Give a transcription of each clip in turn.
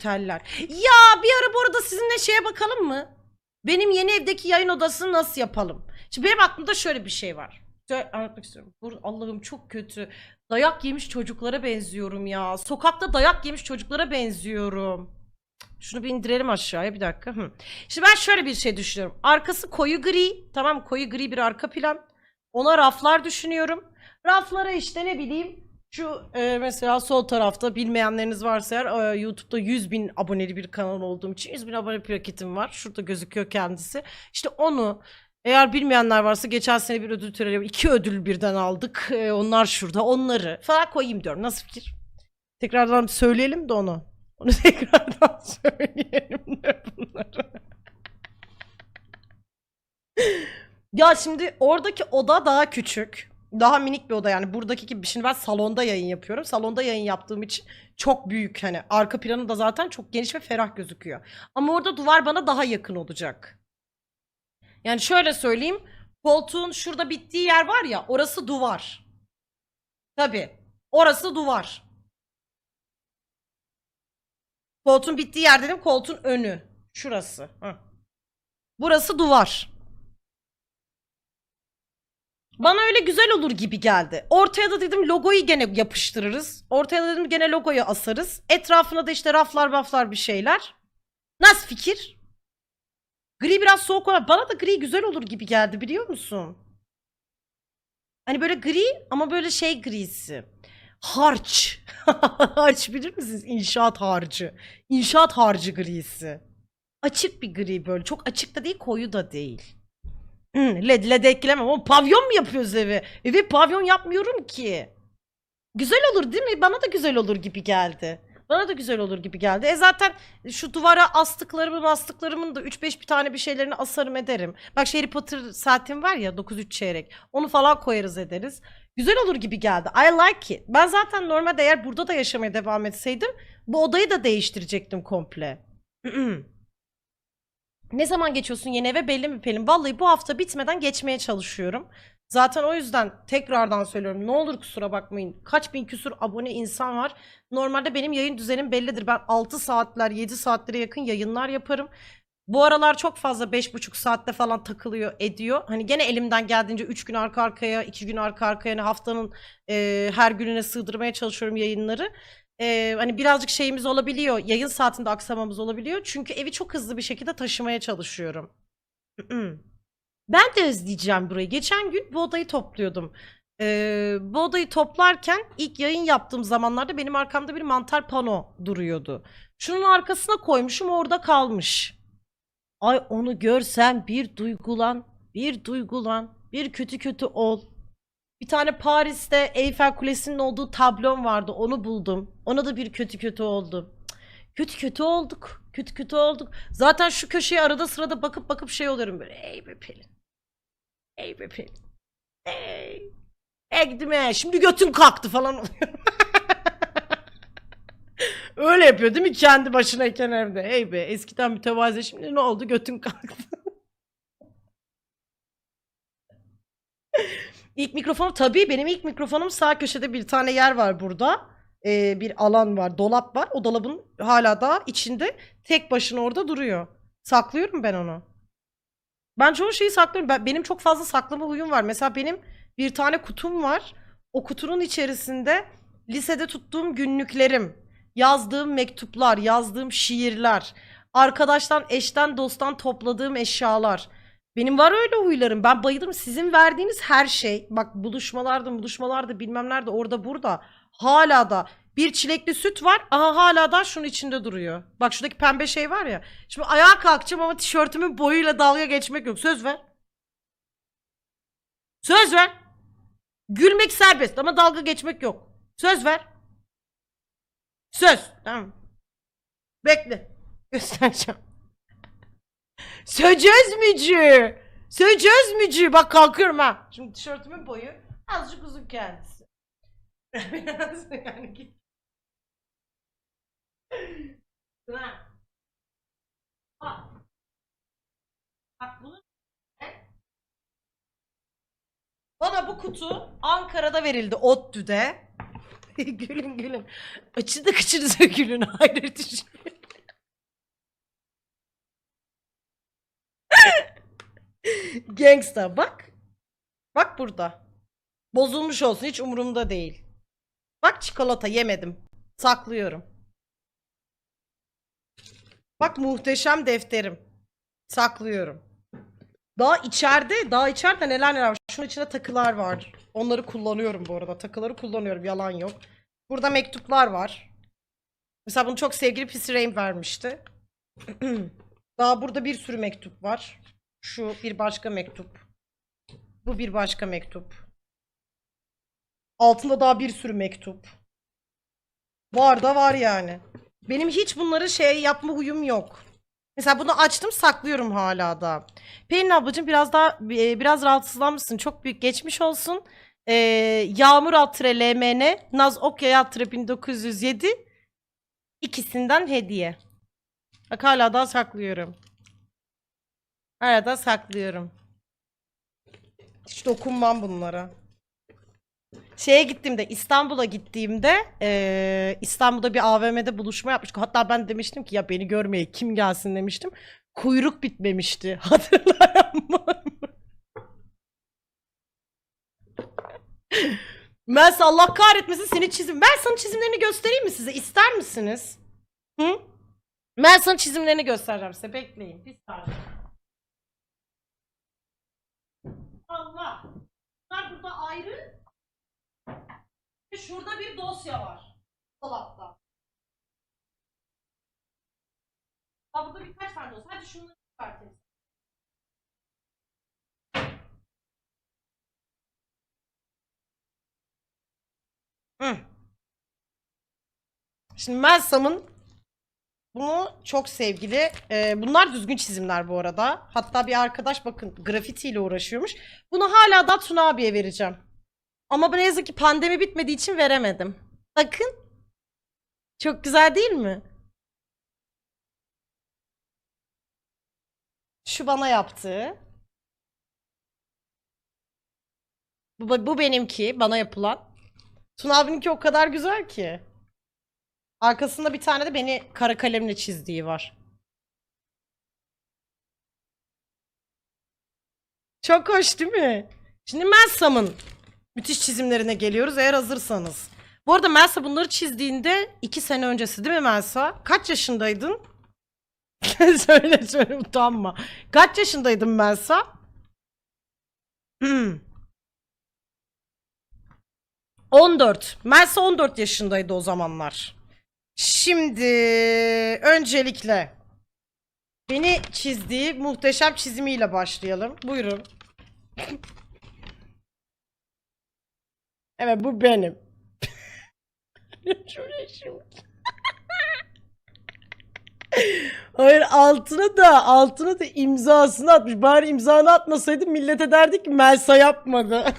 teller. Ya bir ara bu arada sizinle şeye bakalım mı? Benim yeni evdeki yayın odasını nasıl yapalım? Şimdi benim aklımda şöyle bir şey var. Şöyle anlatmak istiyorum. Allah'ım çok kötü. Dayak yemiş çocuklara benziyorum ya. Sokakta dayak yemiş çocuklara benziyorum. Şunu bir indirelim aşağıya bir dakika. Hı. Şimdi ben şöyle bir şey düşünüyorum. Arkası koyu gri. Tamam koyu gri bir arka plan. Ona raflar düşünüyorum. Raflara işte ne bileyim şu e, mesela sol tarafta bilmeyenleriniz varsa eğer e, YouTube'da 100 bin aboneli bir kanal olduğum için 100 bin abone plaketim var. Şurada gözüküyor kendisi. İşte onu eğer bilmeyenler varsa geçen sene bir ödül töreni iki ödül birden aldık. E, onlar şurada onları falan koyayım diyorum. Nasıl fikir? Tekrardan söyleyelim de onu. Onu tekrardan söyleyelim de bunları. Ya şimdi oradaki oda daha küçük. Daha minik bir oda yani buradaki gibi. Şimdi ben salonda yayın yapıyorum. Salonda yayın yaptığım için çok büyük hani arka planı da zaten çok geniş ve ferah gözüküyor. Ama orada duvar bana daha yakın olacak. Yani şöyle söyleyeyim. Koltuğun şurada bittiği yer var ya orası duvar. Tabii. Orası duvar. Koltuğun bittiği yer dedim koltuğun önü. Şurası. Heh. Burası duvar. Bana öyle güzel olur gibi geldi. Ortaya da dedim logoyu gene yapıştırırız. Ortaya da dedim gene logoyu asarız. Etrafına da işte raflar raflar bir şeyler. Nasıl fikir? Gri biraz soğuk olan. Bana da gri güzel olur gibi geldi biliyor musun? Hani böyle gri ama böyle şey grisi. Harç. harç bilir misiniz? İnşaat harcı. İnşaat harcı grisi. Açık bir gri böyle. Çok açık da değil koyu da değil. Hı, led led eklemem ama pavyon mu yapıyoruz evi? Evi pavyon yapmıyorum ki. Güzel olur değil mi? Bana da güzel olur gibi geldi. Bana da güzel olur gibi geldi. E zaten şu duvara astıklarımın astıklarımın da 3-5 bir tane bir şeylerini asarım ederim. Bak şu Harry Potter saatim var ya 9-3 çeyrek. Onu falan koyarız ederiz. Güzel olur gibi geldi. I like it. Ben zaten normalde eğer burada da yaşamaya devam etseydim bu odayı da değiştirecektim komple. Ne zaman geçiyorsun yeni eve belli mi Pelin? Vallahi bu hafta bitmeden geçmeye çalışıyorum. Zaten o yüzden tekrardan söylüyorum. Ne olur kusura bakmayın. Kaç bin küsur abone insan var. Normalde benim yayın düzenim bellidir. Ben 6 saatler 7 saatlere yakın yayınlar yaparım. Bu aralar çok fazla 5,5 saatte falan takılıyor ediyor. Hani gene elimden geldiğince 3 gün arka arkaya 2 gün arka arkaya hani haftanın e, her gününe sığdırmaya çalışıyorum yayınları. E, hani birazcık şeyimiz olabiliyor. Yayın saatinde aksamamız olabiliyor. Çünkü evi çok hızlı bir şekilde taşımaya çalışıyorum. Ben de özleyeceğim burayı. Geçen gün bu odayı topluyordum. Ee, bu odayı toplarken ilk yayın yaptığım zamanlarda benim arkamda bir mantar pano duruyordu. Şunun arkasına koymuşum orada kalmış. Ay onu görsen bir duygulan, bir duygulan, bir kötü kötü ol. Bir tane Paris'te Eyfel Kulesi'nin olduğu tablom vardı. Onu buldum. Ona da bir kötü kötü oldum. Cık, Kötü kötü olduk. Kötü kötü olduk. Zaten şu köşeye arada sırada bakıp bakıp şey oluyorum böyle. Ey be Pelin. Ey be Pelin. Ey. Ekdim he. Şimdi götüm kalktı falan oluyorum. Öyle yapıyor değil mi kendi başınayken evde? Ey be eskiden mütevazi şimdi ne oldu götün kalktı. İlk mikrofonum tabii benim ilk mikrofonum sağ köşede bir tane yer var burada. Ee, bir alan var, dolap var. O dolabın hala da içinde tek başına orada duruyor. Saklıyorum ben onu. Ben çoğu şeyi saklıyorum. Ben, benim çok fazla saklama huyum var. Mesela benim bir tane kutum var. O kutunun içerisinde lisede tuttuğum günlüklerim, yazdığım mektuplar, yazdığım şiirler, arkadaştan, eşten, dosttan topladığım eşyalar. Benim var öyle huylarım. Ben bayılırım. Sizin verdiğiniz her şey, bak buluşmalarda, buluşmalarda, bilmem nerede, orada, burada. Hala da bir çilekli süt var. Aha hala da şunun içinde duruyor. Bak şuradaki pembe şey var ya. Şimdi ayağa kalkacağım ama tişörtümün boyuyla dalga geçmek yok. Söz ver. Söz ver. Gülmek serbest ama dalga geçmek yok. Söz ver. Söz. Tamam. Bekle. Göstereceğim. Söz mücü. Söz mücü. Bak kalkıyorum ha. Şimdi tişörtümün boyu azıcık uzun kendisi. Biraz yani git. Ha. Bak. Bak bunu Bana bu kutu Ankara'da verildi ODTÜ'de. gülün gülün. Açıda kıçınıza gülün hayret düşün. Gangsta bak. Bak burada. Bozulmuş olsun hiç umurumda değil. Bak çikolata yemedim. Saklıyorum. Bak muhteşem defterim. Saklıyorum. Daha içeride, daha içeride neler neler var. Şunun içinde takılar var. Onları kullanıyorum bu arada. Takıları kullanıyorum. Yalan yok. Burada mektuplar var. Mesela bunu çok sevgili Pisi Rain vermişti. Daha burada bir sürü mektup var. Şu bir başka mektup. Bu bir başka mektup. Altında daha bir sürü mektup. Var da var yani. Benim hiç bunları şey yapma huyum yok. Mesela bunu açtım saklıyorum hala da. Pelin ablacığım biraz daha e, biraz rahatsızlanmışsın. Çok büyük geçmiş olsun. Ee, Yağmur Altre LMN, Naz Okyay Altre 1907 ikisinden hediye. Bak hala daha saklıyorum. Hala da saklıyorum. Hiç dokunmam bunlara. Şeye gittiğimde İstanbul'a gittiğimde eee, İstanbul'da bir AVM'de buluşma yapmıştık. Hatta ben demiştim ki ya beni görmeye kim gelsin demiştim. Kuyruk bitmemişti. Hatırlayan mı? Mels Allah kahretmesin seni çizim. Ben sana çizimlerini göstereyim mi size? İster misiniz? Hı? Ben sana çizimlerini göstereceğim size. Bekleyin. Bir saniye. Allah. Bunlar burada ayrı. Şurada bir dosya var. Dolapta. Ha burada birkaç tane dosya. Hadi şunları çıkartayım. Şimdi Melsa'mın bunu çok sevgili. e, bunlar düzgün çizimler bu arada. Hatta bir arkadaş bakın grafitiyle uğraşıyormuş. Bunu hala da Tuna abiye vereceğim. Ama ne yazık ki pandemi bitmediği için veremedim. Bakın. Çok güzel değil mi? Şu bana yaptığı. Bu, bu benimki. Bana yapılan. Tuna abininki o kadar güzel ki. Arkasında bir tane de beni kara kalemle çizdiği var. Çok hoş değil mi? Şimdi Melsa'mın müthiş çizimlerine geliyoruz eğer hazırsanız. Bu arada Melsa bunları çizdiğinde iki sene öncesi değil mi Melsa? Kaç yaşındaydın? söyle söyle utanma. Kaç yaşındaydın Melsa? Hmm. 14. Melsa 14 yaşındaydı o zamanlar. Şimdi öncelikle beni çizdiği muhteşem çizimiyle başlayalım. Buyurun. Evet bu benim. Hayır altına da altına da imzasını atmış. Bari imzanı atmasaydı millete derdik ki Melsa yapmadı.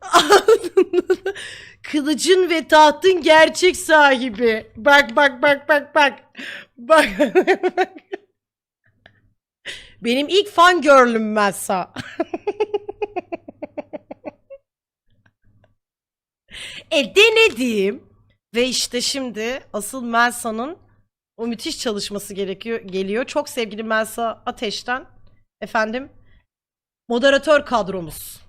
Altında da Kılıcın ve tahtın gerçek sahibi. Bak bak bak bak bak. Bak. Benim ilk fan girl'üm Melsa. e denedim. Ve işte şimdi asıl Melsa'nın o müthiş çalışması gerekiyor geliyor. Çok sevgili Melsa Ateş'ten efendim moderatör kadromuz.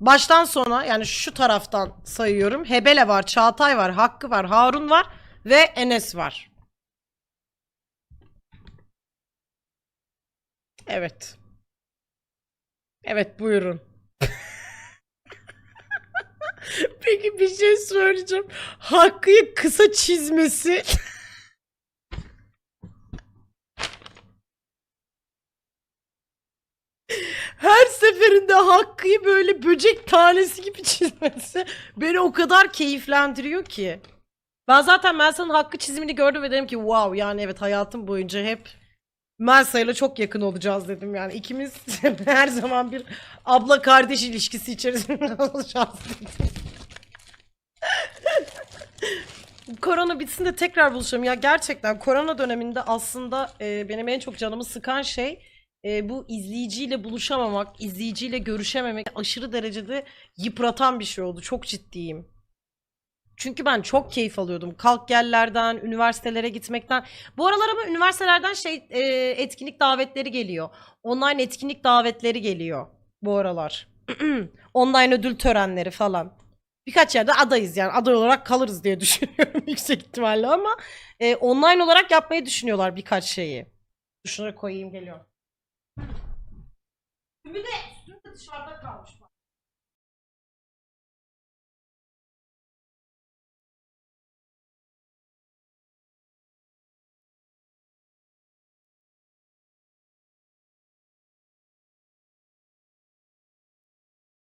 Baştan sona yani şu taraftan sayıyorum. Hebele var, Çağatay var, Hakkı var, Harun var ve Enes var. Evet. Evet buyurun. Peki bir şey söyleyeceğim. Hakkı'yı kısa çizmesi. Her seferinde Hakkı'yı böyle böcek tanesi gibi çizmesi beni o kadar keyiflendiriyor ki. Ben zaten Melsa'nın Hakkı çizimini gördüm ve dedim ki wow yani evet hayatım boyunca hep Melsa ile çok yakın olacağız dedim yani. ikimiz her zaman bir abla kardeş ilişkisi içerisinde olacağız dedim. Korona bitsin de tekrar buluşalım. Ya gerçekten korona döneminde aslında e, benim en çok canımı sıkan şey e, bu izleyiciyle buluşamamak, izleyiciyle görüşememek aşırı derecede yıpratan bir şey oldu. Çok ciddiyim. Çünkü ben çok keyif alıyordum. Kalk gellerden, üniversitelere gitmekten. Bu aralar ama üniversitelerden şey e, etkinlik davetleri geliyor. Online etkinlik davetleri geliyor bu aralar. Online ödül törenleri falan. Birkaç yerde adayız yani aday olarak kalırız diye düşünüyorum yüksek ihtimalle ama e, online olarak yapmayı düşünüyorlar birkaç şeyi. Şunları koyayım geliyor. Üstüm de dışarıda kalmış bak.